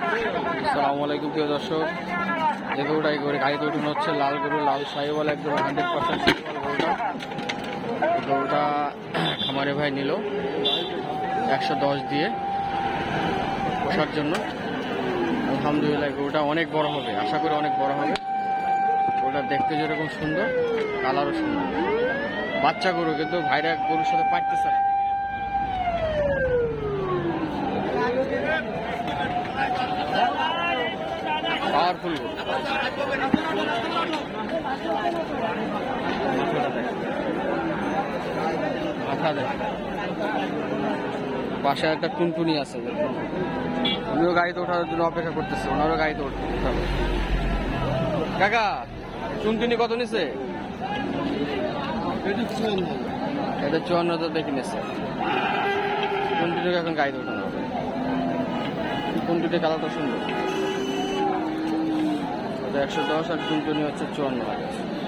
আসসালামু আলাইকুম, প্রিয় দর্শক। যে গরুটা এই গরু গাড়িতে উঠানো হচ্ছে লাল গরু, লাল সাহিওয়াল, একদম হান্ড্রেড পার্সেন্ট গরুটা। গরুটা খামারে ভাই নিল একশো দশ দিয়ে পোষার জন্য। আলহামদুলিল্লাহ, গরুটা অনেক বড় হবে, আশা করি অনেক বড় হবে। গরুটা দেখতে যেরকম সুন্দর, কালারও সুন্দর। বাচ্চা গরু, কিন্তু ভাইরা গরুর সাথে পারতেছে না। পাওয়ারফুল মাথা একটা টুনটুনি আছে উনিও গাড়িতে ওঠার জন্য অপেক্ষা করতেছে, ওনারও গাড়িতে উঠতে হবে। কাকা, টুনটুনি কত নিছে? এটা চুয়ান্ন হাজার দেখে নিচ্ছে টুনটুনিকে এখন গাড়িতে ওঠানো হবে। টুনটুনি কালারটা সুন্দর। একশো দশ আর দুজনই হচ্ছে চুয়ান্ন হাজার।